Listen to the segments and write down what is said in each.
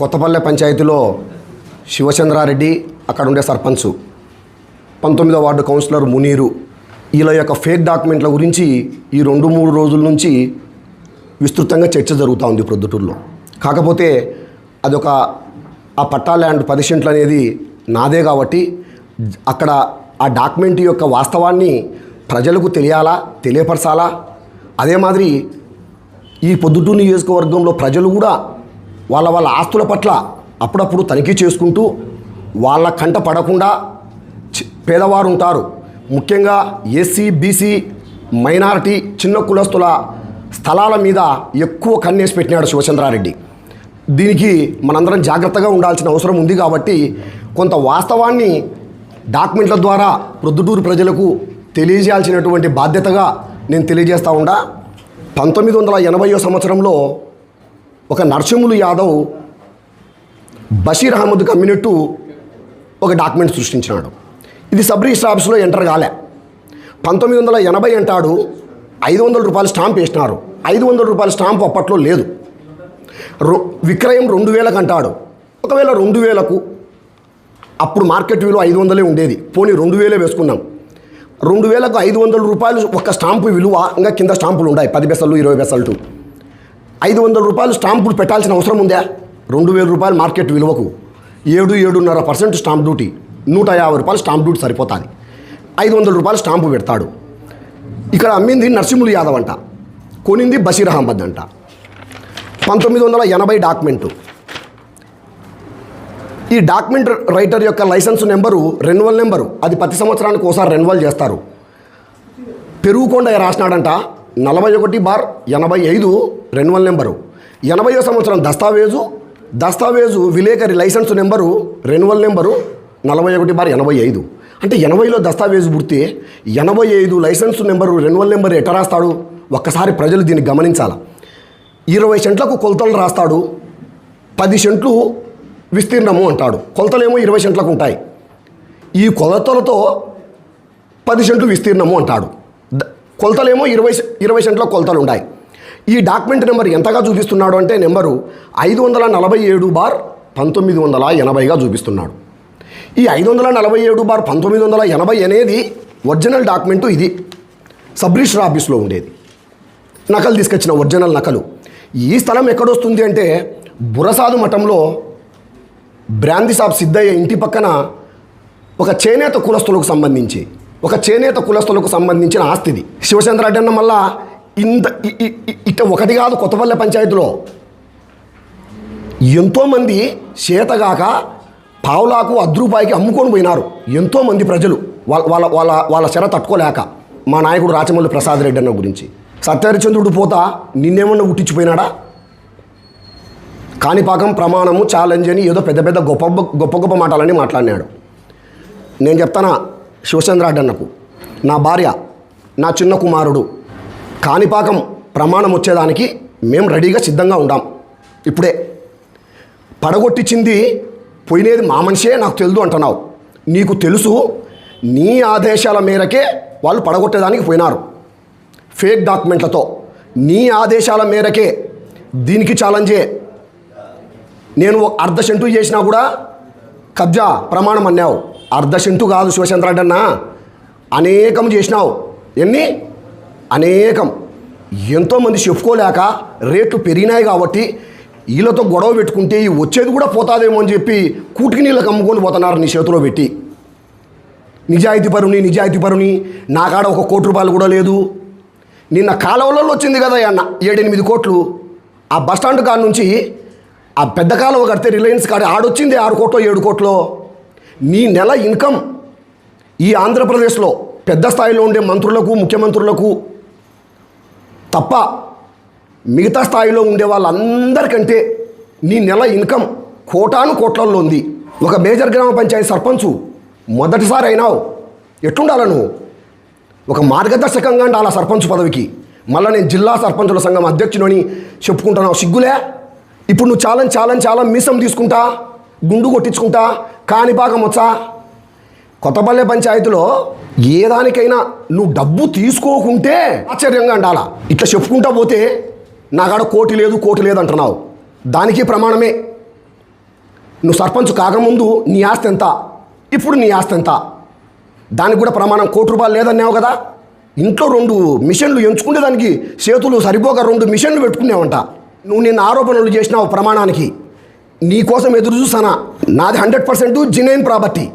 కొత్తపల్లె పంచాయతీలో శివచంద్రారెడ్డి అక్కడ ఉండే సర్పంచ్. పంతొమ్మిదో వార్డు కౌన్సిలర్ మునీరు. వీళ్ళ యొక్క ఫేక్ డాక్యుమెంట్ల గురించి ఈ రెండు మూడు రోజుల నుంచి విస్తృతంగా చర్చ జరుగుతూ ఉంది ప్రొద్దుటూరులో. కాకపోతే అదొక ఆ పట్టా ల్యాండ్ పది సెంట్లు అనేది నాదే కాబట్టి అక్కడ ఆ డాక్యుమెంట్ యొక్క వాస్తవాన్ని ప్రజలకు తెలియాలా తెలియపరచాలా? అదే మాదిరి ఈ పొద్దుటూరు నియోజకవర్గంలో ప్రజలు కూడా వాళ్ళ వాళ్ళ ఆస్తుల పట్ల అప్పుడప్పుడు తనిఖీ చేసుకుంటూ వాళ్ళ కంట పడకుండా పేదవారు ఉంటారు. ముఖ్యంగా ఎస్సీ బీసీ మైనారిటీ చిన్న కులస్తుల స్థలాల మీద ఎక్కువ కన్నేసి పెట్టినాడు శివచంద్రారెడ్డి. దీనికి మనందరం జాగ్రత్తగా ఉండాల్సిన అవసరం ఉంది కాబట్టి కొంత వాస్తవాన్ని డాక్యుమెంట్ల ద్వారా ప్రొద్దుటూరు ప్రజలకు తెలియజేయాల్సినటువంటి బాధ్యతగా నేను తెలియజేస్తా ఉండా. పంతొమ్మిది వందల ఎనభైయో సంవత్సరంలో ఒక నరసింహులు యాదవ్ బషీర్ అహ్మద్ కమ్యూనిట్టు ఒక డాక్యుమెంట్ సృష్టించినాడు. ఇది సబ్ ఆఫీస్లో ఎంటర్ కాలే. పంతొమ్మిది వందల ఎనభై అంటాడు ఐదు వందల రూపాయల స్టాంప్ వేసినారు. ఐదు వందల రూపాయల స్టాంప్ అప్పట్లో లేదు. రొ- విక్రయం రెండు వేలకు అంటాడు. ఒకవేళ రెండు వేలకు అప్పుడు మార్కెట్ విలువ ఐదు వందలే ఉండేది. పోనీ రెండు వేలే వేసుకున్నాం. రెండు వేలకు ఐదు వందల రూపాయలు ఒక స్టాంపు విలువ ఇంకా కింద స్టాంపులు ఉన్నాయి పది పెసలు ఇరవై పెసలు ఐదు వందల రూపాయలు స్టాంపులు పెట్టాల్సిన అవసరం ఉందా? రెండు వేల రూపాయలు మార్కెట్ విలువకు. ఏడు ఏడున్నర పర్సెంట్ స్టాంప్ డ్యూటీ. నూట యాభై రూపాయలు స్టాంప్ డ్యూటీ సరిపోతుంది. ఐదు వందల రూపాయలు స్టాంపు పెడతాడు. ఇక్కడ అమ్మింది నరసింహులు యాదవ్ అంట. కొనింది బషీర్ అహ్మద్ అంట. పంతొమ్మిది వందల ఎనభై డాక్యుమెంటు. ఈ డాక్యుమెంట్ రైటర్ యొక్క లైసెన్స్ నెంబరు రెన్యువల్ నెంబరు. అది ప్రతి సంవత్సరానికి ఒకసారి రెన్యువల్ చేస్తారు. పెరుగుకొండ రాసినాడంట. నలభై ఒకటి బార్ ఎనభై ఐదు రెన్యువల్ నెంబరు. ఎనభై సంవత్సరం దస్తావేజు దస్తావేజు విలేకరి లైసెన్స్ నెంబరు రెన్యువల్ నెంబరు నలభై ఒకటి బార్ ఎనభై ఐదు. అంటే ఎనభైలో దస్తావేజు పుడితే ఎనభై ఐదు లైసెన్స్ నెంబరు రెన్యువల్ నెంబర్ ఎట్ట రాస్తాడు? ఒక్కసారి ప్రజలు దీన్ని గమనించాలి. ఇరవై సెంట్లకు కొలతలు రాస్తాడు పది సెంట్లు విస్తీర్ణము అంటాడు. కొలతలేమో ఇరవై సెంట్లకు ఉంటాయి. ఈ కొలతలతో పది సెంట్లు విస్తీర్ణము అంటాడు. కొలతలేమో ఇరవై ఇరవై సెంట్ల కొలతలు ఉన్నాయి ఈ డాక్యుమెంట్ నెంబర్ ఎంతగా చూపిస్తున్నాడు అంటే నెంబరు ఐదు వందల నలభై ఏడు బార్ పంతొమ్మిది వందల ఎనభైగా చూపిస్తున్నాడు. ఈ ఐదు వందల నలభై ఏడు బార్ పంతొమ్మిది వందల ఎనభై అనేది ఒరిజినల్ డాక్యుమెంటు ఇది. సబ్ రిజిస్టర్ ఆఫీస్లో ఉండేది. నకలు తీసుకొచ్చిన ఒరిజినల్ నకలు. ఈ స్థలం ఎక్కడొస్తుంది అంటే బురసాదు మఠంలో బ్రాంది సాబ్ సిద్ధయ్య ఇంటి పక్కన ఒక చేనేత కులస్తులకు సంబంధించి. ఒక చేనేత కులస్తులకు సంబంధించిన ఆస్తిది. శివచంద్ర అడ్డన్న అన్న మళ్ళా ఇంత ఇ- ఇక ఒకటి కాదు కొత్తపల్లె పంచాయతీలో. ఎంతోమంది చేతగాక పావులాకు అద్రూపాయికి అమ్ముకొని పోయినారు. ఎంతోమంది ప్రజలు వాళ్ళ వాళ్ళ వాళ్ళ వాళ్ళ చెర తట్టుకోలేక మా నాయకుడు రాచమల్లి ప్రసాద్ రెడ్డి అన్న గురించి. సత్యహరిచంద్రుడు పోతా నిన్నేమన్నా ఉట్టించిపోయినాడా? కాణిపాకం ప్రమాణము ఛాలెంజ్ అని ఏదో పెద్ద పెద్ద గొప్ప గొప్ప గొప్ప మాటలన్నీ మాట్లాడినాడు. నేను చెప్తానా? శివచంద్ర అడ్డన్నకు. నా భార్య నా చిన్న కుమారుడు. కాణిపాకం ప్రమాణం వచ్చేదానికి మేము రెడీగా సిద్ధంగా ఉండాం. ఇప్పుడే. పడగొట్టించింది పోయినది మా మనిషే నాకు తెలుసు అంటున్నావు. నీకు తెలుసు నీ ఆదేశాల మేరకే వాళ్ళు పడగొట్టేదానికి పోయినారు. ఫేక్ డాక్యుమెంట్లతో. నీ ఆదేశాల మేరకే దీనికి ఛాలెంజే. నేను అర్ధ సెంటు చేసినా కూడా కబ్జా ప్రమాణం అన్నావు. అర్ధశంతు కాదు శివచంద్ర అనేకం చేసినావు. ఎన్ని? అనేకం. ఎంతోమంది చెప్పుకోలేక రేట్లు పెరిగినాయి కాబట్టి వీళ్ళతో గొడవ పెట్టుకుంటే ఈ వచ్చేది కూడా పోతాదేమో అని చెప్పి కూటికి నీళ్ళకి అమ్ముకొని పోతున్నారు నీ చేతిలో పెట్టి. నిజాయితీ పరుని నిజాయితీ పరుని నా కాడ ఒక కోటి రూపాయలు కూడా లేదు. నిన్న కాలువలలో వచ్చింది కదా అన్న ఏడెనిమిది కోట్లు. ఆ బస్టాండ్ కాడ నుంచి ఆ పెద్ద కాలువ కడితే రిలయన్స్ కాడ ఆడొచ్చింది ఆరు కోట్లో ఏడు కోట్లో. నీ నెల ఇన్కమ్ ఈ ఆంధ్రప్రదేశ్లో పెద్ద స్థాయిలో ఉండే మంత్రులకు ముఖ్యమంత్రులకు తప్ప మిగతా స్థాయిలో ఉండే వాళ్ళందరికంటే నీ నెల ఇన్కమ్ కోటాను కోట్లల్లో ఉంది. ఒక మేజర్ గ్రామ పంచాయతీ సర్పంచు మొదటిసారి అయినావు. ఎట్లుండాల నువ్వు? ఒక మార్గదర్శకంగా ఉండాలి సర్పంచ్ పదవికి? మళ్ళీ నేను జిల్లా సర్పంచుల సంఘం అధ్యక్షుడని చెప్పుకుంటున్నావు. సిగ్గులే? ఇప్పుడు నువ్వు చాలని చాలని చాలా మీసం తీసుకుంటా గుండు కొట్టించుకుంటా కాణిపాకం వచ్చా? కొత్తపల్లె పంచాయతీలో ఏ దానికైనా నువ్వు డబ్బు తీసుకోకుంటే ఆశ్చర్యంగా ఉండాలా? ఇట్లా చెప్పుకుంటా పోతే నాకాడ కోటి లేదు కోటి లేదు అంటున్నావు. దానికి ప్రమాణమే. నువ్వు సర్పంచ్ కాకముందు నీ ఆస్తి ఎంత? ఇప్పుడు నీ ఆస్తి ఎంత? దానికి కూడా ప్రమాణం కోటి రూపాయలు లేదన్నావు కదా? ఇంట్లో రెండు మిషన్లు ఎంచుకుంటే దానికి చేతులు సరిపోక రెండు మిషన్లు పెట్టుకునేవంట నువ్వు నిన్న ఆరోపణలు చేసినావు ప్రమాణానికి. నీ కోసం ఎదురు చూసానా నాది హండ్రెడ్ పర్సెంట్ జినైన్ ప్రాపర్టీ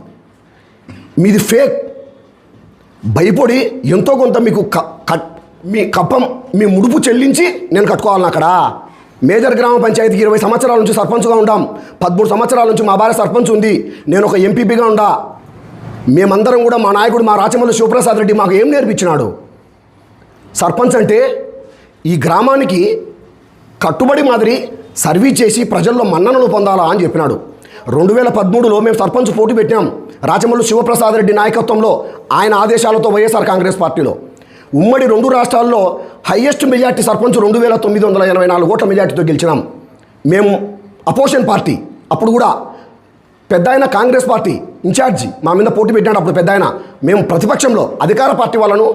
మీది ఫేక్ భయపడి ఎంతో కొంత మీకు క- కట్ మీ కప్పం మీ ముడుపు చెల్లించి నేను కట్టుకోవాలని అక్కడ. మేజర్ గ్రామ పంచాయతీకి ఇరవై సంవత్సరాల నుంచి సర్పంచ్గా ఉంటాం పదమూడు సంవత్సరాల నుంచి మా భార్య సర్పంచ్ ఉంది. నేను ఒక ఎంపీపీగా ఉండా. మేమందరం కూడా మా నాయకుడు మా రాచమల్లి శివప్రసాద్ రెడ్డి మాకు ఏం నేర్పించినాడు? సర్పంచ్ అంటే ఈ గ్రామానికి కట్టుబడి మాదిరి సర్వీస్ చేసి ప్రజల్లో మన్ననలు పొందాలా అని చెప్పినాడు. రెండు వేల పదమూడులో మేము సర్పంచ్ పోటీ పెట్టాం రాచమల్లు శివప్రసాద్ రెడ్డి నాయకత్వంలో ఆయన ఆదేశాలతో వైఎస్ఆర్ కాంగ్రెస్ పార్టీలో. ఉమ్మడి రెండు రాష్ట్రాల్లో హయ్యెస్ట్ మెజార్టీ సర్పంచ్ రెండు వేల తొమ్మిది వందల ఎనభై నాలుగు ఓట్ల మెజార్టీతో గెలిచినాం. మేము అపోజిషన్ పార్టీ అప్పుడు కూడా పెద్ద ఆయన కాంగ్రెస్ పార్టీ ఇన్ఛార్జి మా మీద పోటీ పెట్టినాడు అప్పుడు పెద్ద ఆయన. మేము ప్రతిపక్షంలో అధికార పార్టీ వాళ్ళను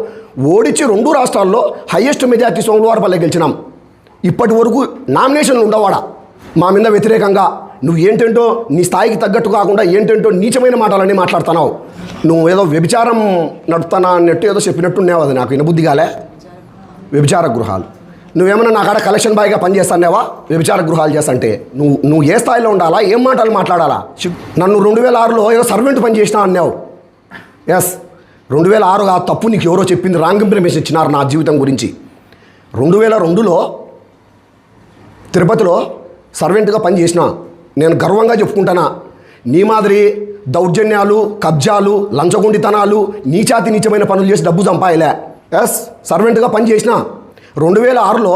ఓడించి రెండు రాష్ట్రాల్లో హయ్యెస్ట్ మెజార్టీ సోమవారపల్లె గెలిచినాం. ఇప్పటి వరకు నామినేషన్లు ఉండవాడా? మా మీద వ్యతిరేకంగా నువ్వు ఏంటంటో నీ స్థాయికి తగ్గట్టు కాకుండా ఏంటంటో నీచమైన మాటలన్నీ మాట్లాడుతున్నావు. నువ్వు ఏదో వ్యభిచారం నడుపుతానా అన్నట్టు ఏదో చెప్పినట్టున్నావు అది నాకు వినబుద్ధి కాలే. వ్యభిచార గృహాలు. నువ్వేమన్నా నా కాడ కలెక్షన్ బాయ్గా పనిచేస్తానేవా వ్యభిచార గృహాలు చేస్తంటే నువ్వు నువ్వు ఏ స్థాయిలో ఉండాలా? ఏం మాటలు మాట్లాడాలా? నన్ను రెండు వేల ఆరులో ఏదో సర్వెంట్ పని చేసినా అన్నావు. ఎస్ రెండు వేల ఆరు ఆ తప్పు నీకు ఎవరో చెప్పింది రాంగ్ ఇంప్రిమేషన్ ఇచ్చినారు నా జీవితం గురించి. రెండు వేల రెండులో తిరుపతిలో సర్వెంట్గా పనిచేసిన నేను గర్వంగా చెప్పుకుంటానా నీ మాదిరి దౌర్జన్యాలు కబ్జాలు లంచగొండితనాలు నీచాతి నీచమైన పనులు చేసి డబ్బు సంపాయలే. ఎస్ సర్వెంట్గా పనిచేసిన. రెండు వేల ఆరులో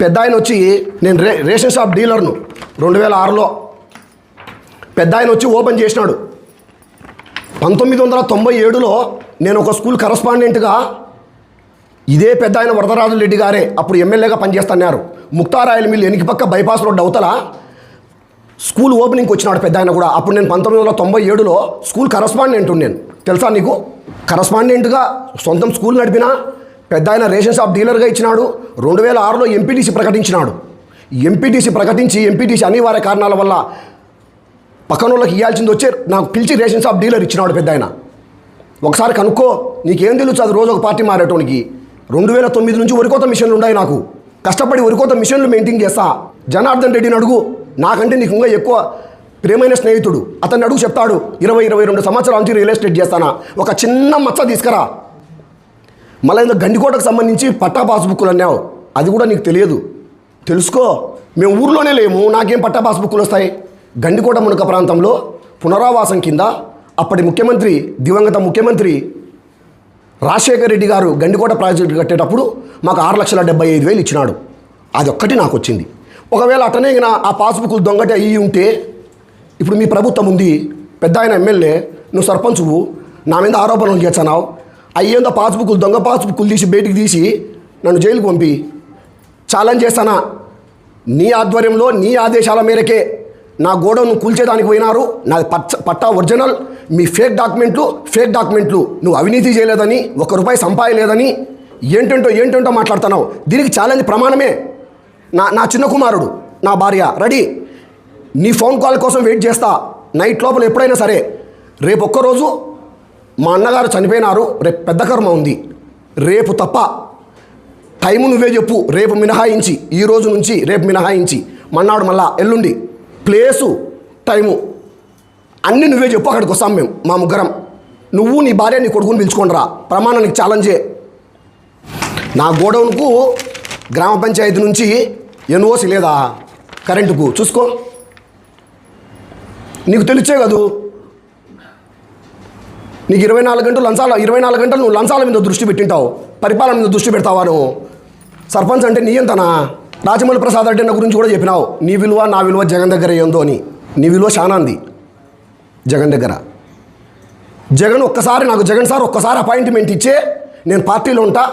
పెద్ద ఆయన వచ్చి నేను రే రేషన్ షాప్ డీలర్ను. రెండు వేల ఆరులో పెద్ద ఆయన వచ్చి ఓపెన్ చేసినాడు. పంతొమ్మిది వందల తొంభై ఏడులో నేను ఒక స్కూల్ కరస్పాండెంట్గా ఇదే పెద్ద ఆయన వరదరాజు రెడ్డి గారే అప్పుడు ఎమ్మెల్యేగా పనిచేస్తున్నారు ముక్తారాయల మిల్లు ఎనికి పక్క బైపాస్ రోడ్ అవతల స్కూల్ ఓపెనింగ్కి వచ్చినాడు పెద్ద ఆయన కూడా. అప్పుడు నేను పంతొమ్మిది వందల తొంభై ఏడులో స్కూల్ కరస్పాండెంట్ నేను. తెలుసా నీకు? కరస్పాండెంట్గా సొంతం స్కూల్ నడిపిన పెద్ద ఆయన రేషన్ షాప్ డీలర్గా ఇచ్చినాడు. రెండు వేల ఆరులో ఎంపీటీసీ ప్రకటించినాడు. ఎంపీటీసీ ప్రకటించి ఎంపీటీసీ అనివార్య కారణాల వల్ల పక్కన వాళ్ళకి ఇవ్వాల్సింది వచ్చే నాకు పిలిచి రేషన్ షాప్ డీలర్ ఇచ్చినాడు పెద్ద ఆయన. ఒకసారి కనుక్కో నీకేం తెలుసు అది రోజు ఒక పార్టీ మారేటోనికి? రెండు వేల తొమ్మిది నుంచి వరికోత మిషన్లు ఉన్నాయి నాకు. కష్టపడి వరికోత మిషన్లు మెయింటైన్ చేస్తా. జనార్దన్ రెడ్డిని అడుగు. నాకంటే నీకు ఇంకా ఎక్కువ ప్రేమైన స్నేహితుడు. అతన్ని అడుగు చెప్తాడు. ఇరవై ఇరవై రెండు సంవత్సరాల నుంచి రియల్ ఎస్టేట్ చేస్తానా? ఒక చిన్న మచ్చ తీసుకురా. మళ్ళీ ఇంకా గండికోటకు సంబంధించి పట్టా పాస్బుక్లు అన్నావు. అది కూడా నీకు తెలియదు. తెలుసుకో. మేము ఊర్లోనే లేము. నాకేం పట్టా పాస్బుక్లు వస్తాయి? గండికోట మునక ప్రాంతంలో పునరావాసం కింద అప్పటి ముఖ్యమంత్రి దివంగత ముఖ్యమంత్రి రాజశేఖర్ రెడ్డి గారు గండికోట ప్రాజెక్టు కట్టేటప్పుడు మాకు ఆరు లక్షల డెబ్బై ఐదు వేలు ఇచ్చినాడు. అది ఒక్కటి నాకు వచ్చింది. ఒకవేళ అట్టనే నా ఆ పాస్బుక్లు దొంగటి అయ్యి ఉంటే ఇప్పుడు మీ ప్రభుత్వం ఉంది పెద్ద ఆయన ఎమ్మెల్యే నువ్వు సర్పంచువు నా మీద ఆరోపణలు చేస్తున్నావు. అయ్యేందో పాస్బుక్లు దొంగ పాస్బుక్లు తీసి బయటికి తీసి నన్ను జైలుకు పంపి. ఛాలెంజ్ చేస్తానా? నీ ఆధ్వర్యంలో నీ ఆదేశాల మేరకే నా గోడను కూల్చేదానికి పోయినారు. నాది పచ్చ పట్టా ఒరిజినల్. మీ ఫేక్ డాక్యుమెంట్లు ఫేక్ డాక్యుమెంట్లు నువ్వు అవినీతి చేయలేదని ఒక రూపాయి సంపాయలేదని ఏంటంటో ఏంటంటో మాట్లాడుతున్నావు. దీనికి ఛాలెంజ్ ప్రమాణమే. నా నా చిన్న కుమారుడు నా భార్య రెడీ. నీ ఫోన్ కాల్ కోసం వెయిట్ చేస్తా. నైట్ లోపల ఎప్పుడైనా సరే. రేపు ఒక్కరోజు మా అన్నగారు చనిపోయినారు. రేపు పెద్ద కర్మ ఉంది. రేపు తప్ప. టైము నువ్వే చెప్పు. రేపు మినహాయించి. ఈ రోజు నుంచి రేపు మినహాయించి. మన్నాడు మళ్ళా ఎల్లుండి. Place time. అన్నీ నువ్వే చెప్పు అక్కడికి వస్తాం మేము మా ముగ్గురం. నువ్వు నీ భార్య నీ కొడుకుని పిలుచుకొని రా ప్రమాణానికి ఛాలెంజే నా గోడౌన్కు గ్రామ పంచాయతీ నుంచి ఎన్ఓసి లేదా? కరెంటుకు. చూసుకో. నీకు తెలిసే కదూ? నీకు ఇరవై నాలుగు గంటలు లంచాల ఇరవై నాలుగు గంటలు నువ్వు లంచాల మీద దృష్టి పెట్టింటావు పరిపాలన మీద దృష్టి పెడతావా నువ్వు సర్పంచ్ అంటే నీ ఎంతనా? రాజమౌళి ప్రసాద్ రెడ్డి నా గురించి కూడా చెప్పినావు. నీ విలువ నా విలువ జగన్ దగ్గర ఏందో అని. నీ విలువ చాలా జగన్ దగ్గర. జగన్ ఒక్కసారి నాకు జగన్ సార్ ఒక్కసారి అపాయింట్మెంట్ ఇచ్చే నేను పార్టీలో ఉంటా.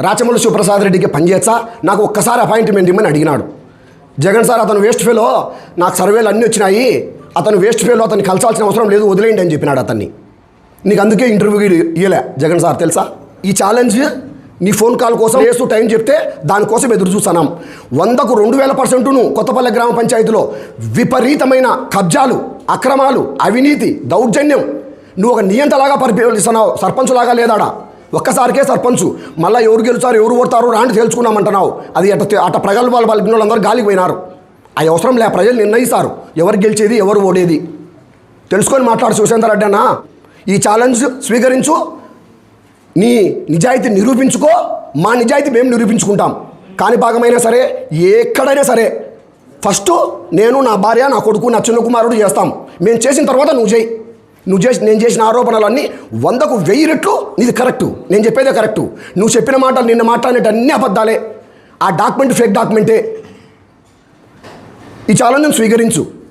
రాచమల్లి శివప్రసాద్ రెడ్డికి పనిచేస్తా నాకు ఒక్కసారి అపాయింట్మెంట్ ఇమ్మని అడిగినాడు. జగన్ సార్ అతను వేస్ట్ ఫేలో నాకు సర్వేలు అన్నీ వచ్చినాయి. అతను వేస్ట్ ఫేలో అతను కలసాల్సిన అవసరం లేదు వదిలేయండి అని చెప్పినాడు అతన్ని. నీకు అందుకే ఇంటర్వ్యూ ఇయ్యలే జగన్ సార్ తెలుసా? ఈ ఛాలెంజ్ నీ ఫోన్ కాల్ కోసం వేస్తూ టైం చెప్తే దానికోసం ఎదురు చూస్తున్నాం. వందకు రెండు వేల పర్సెంటును కొత్తపల్లె గ్రామ పంచాయతీలో విపరీతమైన కబ్జాలు అక్రమాలు అవినీతి దౌర్జన్యం. నువ్వు ఒక నియంతలాగా పరిపాలిస్తున్నావు సర్పంచ్ లాగా లేదాడా? ఒక్కసారికే సర్పంచ్. మళ్ళీ ఎవరు గెలుస్తారు ఎవరు ఓడతారు రాండి తేల్చుకున్నామంటున్నావు. అది అట అట ప్రగల్భాలు పలికిన వాళ్ళందరూ గాలికి పోయినారు. అది అవసరం లే ప్రజలు నిర్ణయిస్తారు. ఎవరు గెలిచేది ఎవరు ఓడేది. తెలుసుకొని మాట్లాడు సుశాంత్ రెడ్డి అన్న. ఈ ఛాలెంజ్ స్వీకరించు. నీ నిజాయితీ నిరూపించుకో. మా నిజాయితీ మేము నిరూపించుకుంటాం. కాని భాగమైనా సరే ఎక్కడైనా సరే ఫస్ట్ నేను నా భార్య నా కొడుకు నా చిన్న కుమారుడు చేస్తాం. మేము చేసిన తర్వాత నువ్వు చేయి. నువ్వు చేసి నేను చేసిన ఆరోపణలన్నీ వందకు వెయ్యి రెట్లు నీది కరెక్టు. నేను చెప్పేదే కరెక్టు. నువ్వు చెప్పిన మాటలు నిన్న మాట్లాడినట్టు అన్ని అబద్ధాలే. ఆ డాక్యుమెంట్ ఫేక్ డాక్యుమెంటే ఈ ఛాలెంజ్ స్వీకరించు.